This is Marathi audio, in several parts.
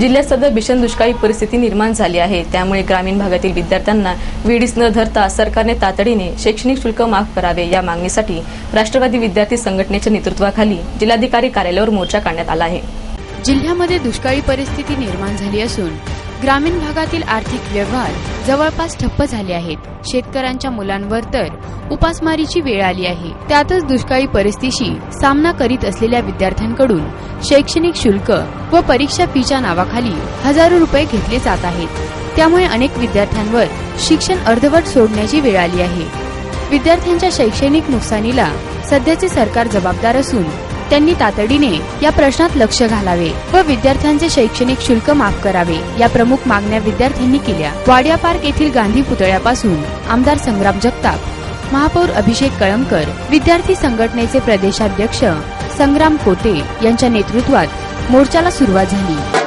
जिल्ह्यात सध्या भीषण दुष्काळी परिस्थिती निर्माण झाली आहे. त्यामुळे ग्रामीण भागातील विद्यार्थ्यांना वेळीच न धरता सरकारने तातडीने शैक्षणिक शुल्क माफ करावे या मागणीसाठी राष्ट्रवादी विद्यार्थी संघटनेच्या नेतृत्वाखाली जिल्हाधिकारी कार्यालयावर मोर्चा काढण्यात आला आहे. जिल्ह्यामध्ये दुष्काळी परिस्थिती निर्माण झाली असून ग्रामीण भागातील आर्थिक व्यवहार जवळपास ठप्प झाले आहेत. शेतकऱ्यांच्या मुलांवर तर उपासमारीची वेळ आली आहे. त्यातच दुष्काळी परिस्थितीशी सामना करीत असलेल्या विद्यार्थ्यांकडून शैक्षणिक शुल्क व परीक्षा फीच्या नावाखाली हजारो रुपये घेतले जात आहेत. त्यामुळे अनेक विद्यार्थ्यांवर शिक्षण अर्धवट सोडण्याची वेळ आली आहे. विद्यार्थ्यांच्या शैक्षणिक नुकसानीला सध्याचे सरकार जबाबदार असून त्यांनी तातडीने या प्रश्नात लक्ष घालावे व विद्यार्थ्यांचे शैक्षणिक शुल्क माफ करावे या प्रमुख मागण्या विद्यार्थ्यांनी केल्या. वाडिया पार्क येथील गांधी पुतळ्यापासून आमदार संग्राम जगताप महापौर अभिषेक कळमकर विद्यार्थी संघटनेचे प्रदेशाध्यक्ष संग्राम कोटे यांच्या नेतृत्वात मोर्चाला सुरुवात झाली.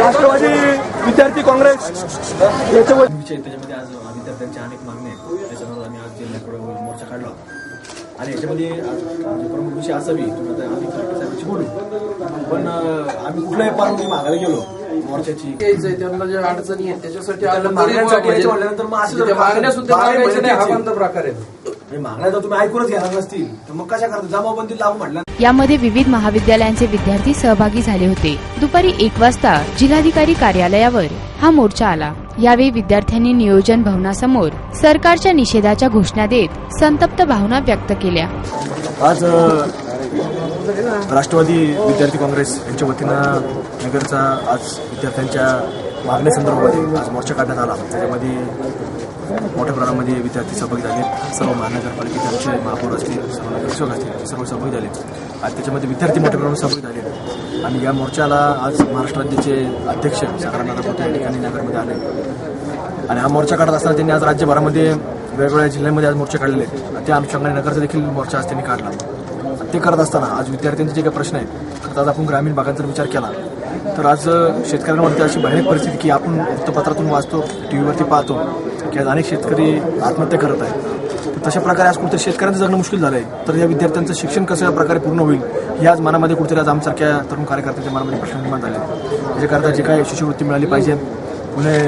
राष्ट्रवादी विद्यार्थी काँग्रेस याच्यावर विषय त्याच्यामध्ये आज विद्यार्थ्यांच्या अनेक मागण्या आहेत. त्याच्यावर आम्ही आज जिल्ह्याकडे मोर्चा काढला. आणि याच्यामध्ये आज प्रमुख विषय असा बी तुम्ही आम्ही साहेबांशी बोलू. पण आम्ही कुठल्याही परवानगी मागायला गेलो मोर्चाची. त्यांना ज्या अडचणी आहेत त्याच्यासाठी मागण्यांसाठी तरी यायचं वाढेल. म्हटल्यानंतर मग असं मागण्या सुद्धा हा प्रकार आहे. मागण्या जर तुम्ही ऐकूनच घेणार नसतील तर मग कशा करता? जमावबंदी लागू म्हटलं. यामध्ये विविध महाविद्यालयांचे विद्यार्थी सहभागी झाले होते. दुपारी एक वाजता जिल्हाधिकारी कार्यालयावर हा मोर्चा आला. यावेळी विद्यार्थ्यांनी नियोजन भवनासमोर सरकारच्या निषेधाच्या घोषणा देत संतप्त भावना व्यक्त केल्या. आज राष्ट्रवादी विद्यार्थी काँग्रेस यांच्या वतीनं नगरचा आज विद्यार्थ्यांच्या मागण्यासंदर्भामध्ये आज मोर्चा काढण्यात आला. त्याच्यामध्ये मोठ्या प्रमाणामध्ये विद्यार्थी सहभागी झाले. सर्व महानगरपालिकेचे आमचे महापौर असतील सर्व नगरसेवक असतील सर्व सहभागी झाले. आणि त्याच्यामध्ये विद्यार्थी मोठ्या प्रमाणात सहभागी झाले. आणि या मोर्चाला आज महाराष्ट्र राज्याचे अध्यक्ष सकारानंद पोटे या ठिकाणी नगरमध्ये आले. आणि हा मोर्चा काढत असताना त्यांनी आज राज्यभरामध्ये वेगवेगळ्या जिल्ह्यांमध्ये आज मोर्चे काढलेले आहेत. आणि त्या अनुषंगाने नगरचा देखील मोर्चा आज त्यांनी काढला. ते करत असताना आज विद्यार्थ्यांचे जे काही प्रश्न आहेत तर आज आपण ग्रामीण भागांचा विचार केला तर आज शेतकऱ्यांवरती अशी भयानक परिस्थिती की आपण वृत्तपत्रातून वाचतो टी व्हीवरती पाहतो की आज अनेक शेतकरी आत्महत्या करत आहेत. तर तशा प्रकारे आज कुठेतरी शेतकऱ्यांचं जगणं मुश्किल झालं आहे तर या विद्यार्थ्यांचं शिक्षण कसं प्रकारे पूर्ण होईल हे आज मनामध्ये कुठेतरी आज आमसारख्या तरुण कार्यकर्त्यांच्या मनामध्ये प्रश्न निर्माण झाले. त्याच्याकरता जे काय शिष्यवृत्ती मिळाली पाहिजे पुणे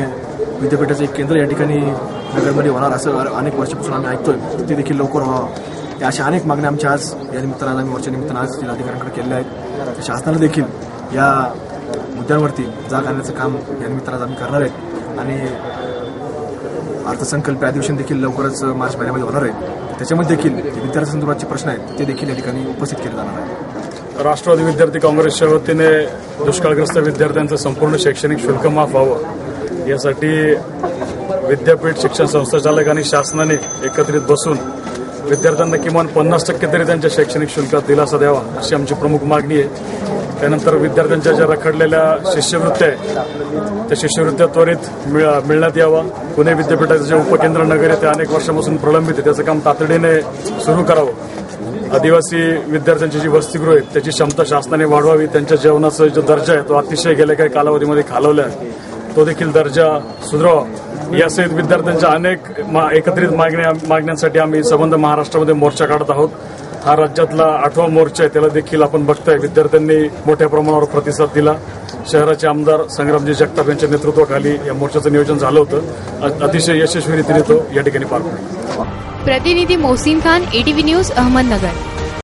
विद्यापीठाचं एक केंद्र या ठिकाणी नगरमध्ये होणार असं अनेक वर्षापासून आम्ही ऐकतोय. ते देखील लवकर व्हावं या अशा अनेक मागण्या आमच्या आज या निमित्तानं आम्ही मोर्चा निमित्तानं आज जिल्हाधिकाऱ्यांकडे केलेल्या आहेत. शासनाला देखील या मुद्द्यांवरती जाग आणण्याचं काम या निमित्तानं आज आम्ही करणार आहेत. आणि अर्थसंकल्प अधिवेशन देखील लवकरच मार्च महिन्यामध्ये होणार आहे. त्याच्यामध्ये देखील जे विद्यार्थ्यांसंदर्भातचे प्रश्न आहेत ते देखील या ठिकाणी उपस्थित केले जाणार आहेत. राष्ट्रवादी विद्यार्थी काँग्रेसच्या वतीने दुष्काळग्रस्त विद्यार्थ्यांचं संपूर्ण शैक्षणिक शुल्क माफ व्हावं. यासाठी विद्यापीठ शिक्षण संस्थाचालक आणि शासनाने एकत्रित बसून विद्यार्थ्यांना किमान पन्नास टक्के तरी त्यांच्या शैक्षणिक शुल्कात दिलासा द्यावा अशी आमची प्रमुख मागणी आहे. त्यानंतर विद्यार्थ्यांच्या ज्या रखडलेल्या शिष्यवृत्त्या आहेत त्या शिष्यवृत्त्या त्वरित मिळण्यात यावा. पुणे विद्यापीठाचं जे उपकेंद्र नगर आहे ते अनेक वर्षापासून प्रलंबित आहे. त्याचं काम तातडीने सुरू करावं. आदिवासी विद्यार्थ्यांची जी वसतिगृह आहेत त्याची क्षमता शासनाने वाढवावी. त्यांच्या जेवणाचा जो दर्जा आहे तो अतिशय गेल्या काही कालावधीमध्ये खालवला आहे. तो देखील दर्जा सुधारावा. यासहित विद्यार्थ्यांच्या अनेक मा- एकत्रित मागण्या मागण्यांसाठी आम्ही संबंध महाराष्ट्रामध्ये मोर्चा काढत आहोत. हा राज्यातला आठवा मोर्चा आहे त्याला देखील आपण बघताय. विद्यार्थ्यांनी मोठ्या प्रमाणावर प्रतिसाद दिला. शहराचे आमदार संग्रामजी जगताप यांच्या नेतृत्वाखाली या मोर्चाचं नियोजन झालं होतं. अतिशय यशस्वीरीतीने तो या ठिकाणी पार पडला. प्रतिनिधी मोहसिन खान एटीव्ही न्यूज अहमदनगर.